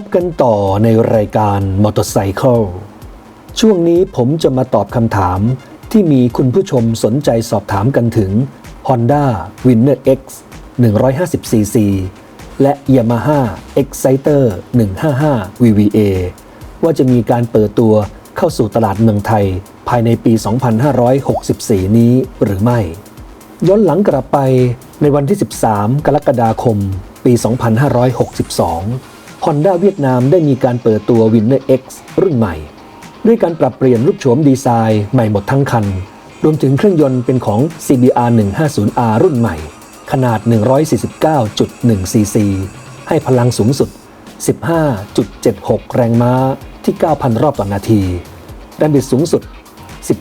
บกันต่อในรายการ Motorcycle ช่วงนี้ผมจะมาตอบคำถามที่มีคุณผู้ชมสนใจสอบถามกันถึง Honda Winner X 150cc และ Yamaha Exciter 155 VVA ว่าจะมีการเปิดตัวเข้าสู่ตลาดเมืองไทยภายในปี 2564 นี้หรือไม่ ย้อนหลังกลับไปในวันที่ 13 กรกฎาคม ปี 2562 Honda เวียดนามได้มีการเปิดตัว Winner X รุ่นใหม่ ด้วยการปรับเปลี่ยนรูปโฉมดีไซน์ใหม่หมดทั้งคัน รวมถึงเครื่องยนต์เป็นของ CBR 150R รุ่นใหม่ ขนาด 149.1 cc ให้พลังสูงสุด 15.76 แรงม้าที่ 9,000 รอบต่อนาทีแรงบิดสูงสุด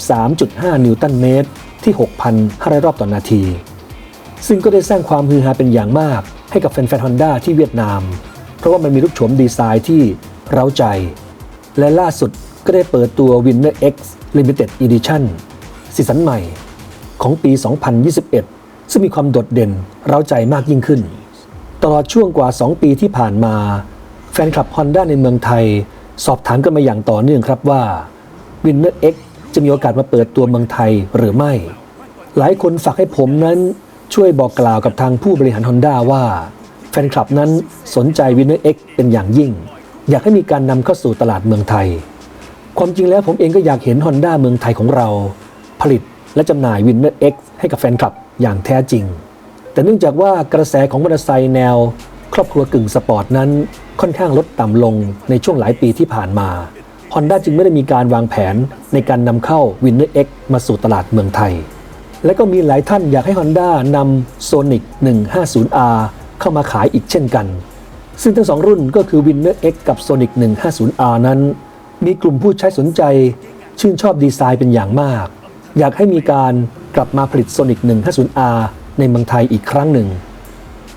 13.5 นิวตันเมตร ที่ 6,500 รอบต่อนาที ซึ่งก็ได้สร้างความฮือฮาเป็นอย่างมากให้กับแฟนๆฮอนด้าที่เวียดนาม เพราะว่ามันมีรูปโฉมดีไซน์ที่เร้าใจ และล่าสุดก็ได้เปิดตัว Winner X Limited Edition สีสันใหม่ของปี 2021 ซึ่งมีความโดดเด่นเร้าใจมากยิ่งขึ้น ตลอดช่วงกว่า 2 ปีที่ผ่านมา แฟนคลับ Honda ในเมืองไทย สอบถามกันมาอย่างต่อเนื่องครับว่า Winner X จะมีโอกาสมาเปิดตัวเมืองไทยหรือไม่ หลายคนฝากให้ผมนั้นช่วยบอกกล่าวกับทางผู้บริหาร Honda ว่า แฟนคลับนั้นสนใจ Winner X เอ็กเป็นอย่างยิ่ง อยากให้มีการนำเข้าสู่ตลาดเมืองไทย ความจริงแล้วผมเองก็อยากเห็น Honda เมืองไทยของเรา ผลิตและจำหน่าย Winner X ให้กับแฟนคลับอย่างแท้จริง แต่เนื่องจากว่ากระแสของมอเตอร์ไซค์แนว ครอบครัวกึ่งสปอร์ตนั้นค่อนข้างลดต่ำลงในช่วงหลายปีที่ผ่านมา Honda จึงไม่ได้มีการวางแผนในการนำเข้า Winner X มาสู่ตลาดเมืองไทย และก็มีหลายท่านอยากให้ Honda นำ Sonic 150R เข้ามาขายอีกเช่นกัน ซึ่งทั้งสองรุ่นก็คือ Winner X กับ Sonic 150R นั้น มีกลุ่มผู้ใช้สนใจ ชื่นชอบดีไซน์เป็นอย่างมาก อยากให้มีการกลับมาผลิต Sonic 150R ในเมืองไทยอีกครั้งหนึ่ง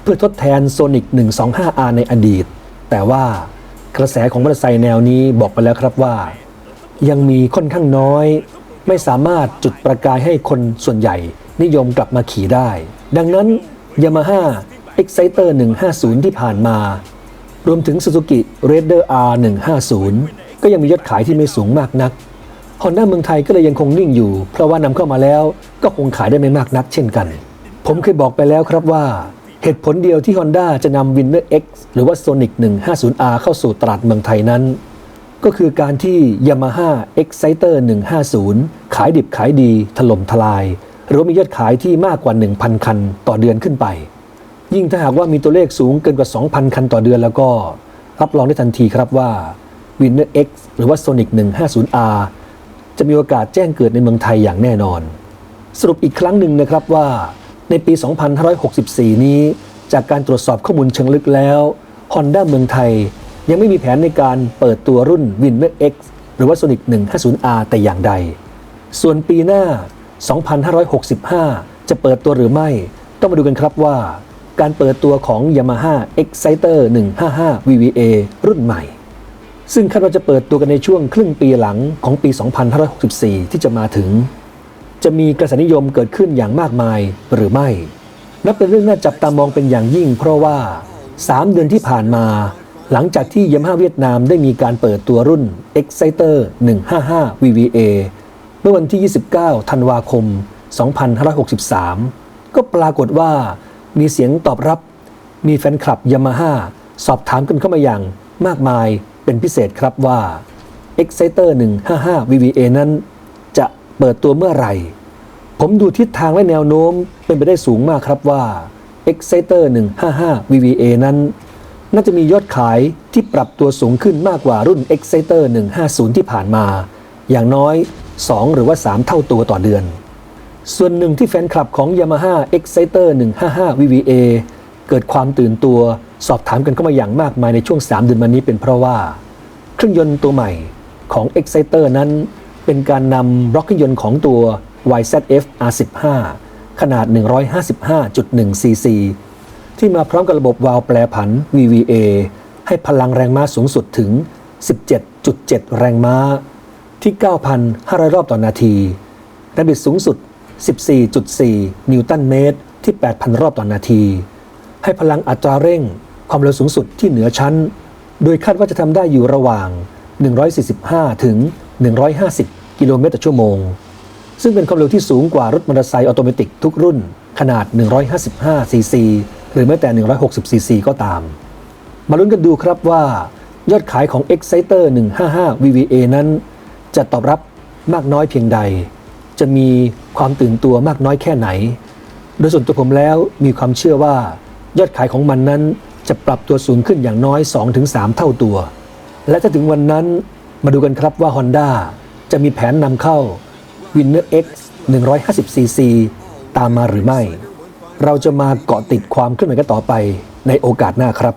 เพื่อทดแทน Sonic 125R ในอดีต แต่ว่ากระแสของมอเตอร์ไซค์แนวนี้บอกไปแล้วครับว่า ยังมีค่อนข้างน้อย ไม่สามารถจุดประกายให้คนส่วนใหญ่นิยมกลับมาขี่ได้ ดังนั้น Yamaha Exciter 150 ที่ผ่านมา รวมถึง Suzuki Raider R 150ก็ยังมียอดขายที่ไม่สูงมากนัก Honda เมืองไทยก็เลยยังคงนิ่งอยู่ เพราะว่านำเข้ามาแล้วก็คงขายได้ไม่มากนักเช่นกัน ผมเคยบอกไปแล้วครับว่า เหตุผลเดียวที่ Honda จะนำ Winner X หรือว่า Sonic 150R เข้าสู่ตลาดเมืองไทยนั้น ก็คือการที่ Yamaha Exciter 150 ขายดิบขายดีถล่มทลาย หรือมียอดขายที่มากกว่า 1,000 คันต่อเดือนขึ้นไป ยิ่งถ้าหากว่ามีตัวเลขสูงเกินกว่า 2,000 คันต่อเดือน แล้วก็รับรองได้ทันทีครับว่า Winner X หรือว่า Sonic 150R จะมีโอกาสแจ้งเกิดในเมืองไทยอย่างแน่นอน สรุปอีกครั้งหนึ่งนะครับว่าในปี 2564 นี้ จากการตรวจสอบข้อมูลเชิงลึกแล้ว Honda เมืองไทยยังไม่มีแผนในการเปิดตัวรุ่น Winner X หรือว่า Sonic 150R แต่อย่างใด ส่วนปีหน้า 2565 จะเปิดตัวหรือไม่ ต้องมาดูกันครับว่า การเปิดตัวของ Yamaha Exciter 155 VVA รุ่นใหม่ ซึ่งคาดว่าจะเปิดตัวกันในช่วงครึ่งปีหลังของปี 2564 ที่จะมาถึง จะมีกระแสนิยมเกิดขึ้นอย่างมากมายหรือไม่ นับเป็นเรื่องน่าจับตามองเป็นอย่างยิ่ง เพราะว่า 3 เดือนที่ผ่านมา หลังจากที่ยามาฮ่าเวียดนามได้มีการเปิดตัวรุ่น Exciter 155 VVA เมื่อวันที่ 29 ธันวาคม 2563 ก็ปรากฏว่า มีเสียงตอบรับ มีแฟนคลับยามาฮ่าสอบถามกันเข้ามาอย่างมากมายเป็นพิเศษครับว่า Exciter 155 VVA นั้น จะเปิดตัวเมื่อไหร่ ผมดูทิศทางและแนวโน้มเป็นไปได้สูงมากครับว่า Exciter 155 VVA นั้น น่าจะมียอดขายที่ปรับตัวสูงขึ้นมากกว่ารุ่น Exciter 150 ที่ผ่านมา อย่างน้อย 2 หรือว่า 3 เท่าตัวต่อเดือน ส่วนหนึ่งที่แฟนคลับของ Yamaha Exciter 155 VVA เกิดความตื่นตัวสอบถามกันเข้ามาอย่างมากมายในช่วง 3 เดือนมานี้เป็นเพราะว่า เครื่องยนต์ตัวใหม่ของ Exciter นั้น เป็นการนำบล็อกเครื่องยนต์ของตัว YZF R15 ขนาด 155.1 cc ที่มาพร้อมกับระบบวาล์วแปรผัน VVA ให้พลังแรงม้าสูงสุดถึง 17.7 แรงม้าที่ 9,500 รอบต่อนาทีแรงบิดสูงสุด 14.4 นิวตันเมตร ที่ 8,000 รอบต่อนาที ให้พลังอัตราเร่ง ความเร็วสูงสุดที่เหนือชั้น โดยคาดว่าจะทำได้อยู่ระหว่าง 145 ถึง 150 กิโลเมตรต่อชั่วโมง ซึ่งเป็นความเร็วที่สูงกว่ารถมอเตอร์ไซค์ออโตเมติกทุกรุ่น ขนาด 155 ซีซี หรือแม้แต่ 160 ซีซี ก็ตาม มาลุ้นกันดูครับว่ายอดขายของ Exciter 155 VVA นั้น จะตอบรับมากน้อยเพียงใด จะมีความตื่นตัวมากน้อยแค่ไหน โดยส่วนตัวผมแล้วมีความเชื่อว่ายอดขายของมันนั้นจะปรับตัวสูงขึ้นอย่างน้อย 2-3 เท่าตัว และถ้าถึงวันนั้นมาดูกันครับว่า Honda จะมีแผนนำเข้า Winner X 150cc ตามมาหรือไม่ เราจะมาเกาะติดความเคลื่อนไหวกันต่อไปในโอกาสหน้าครับ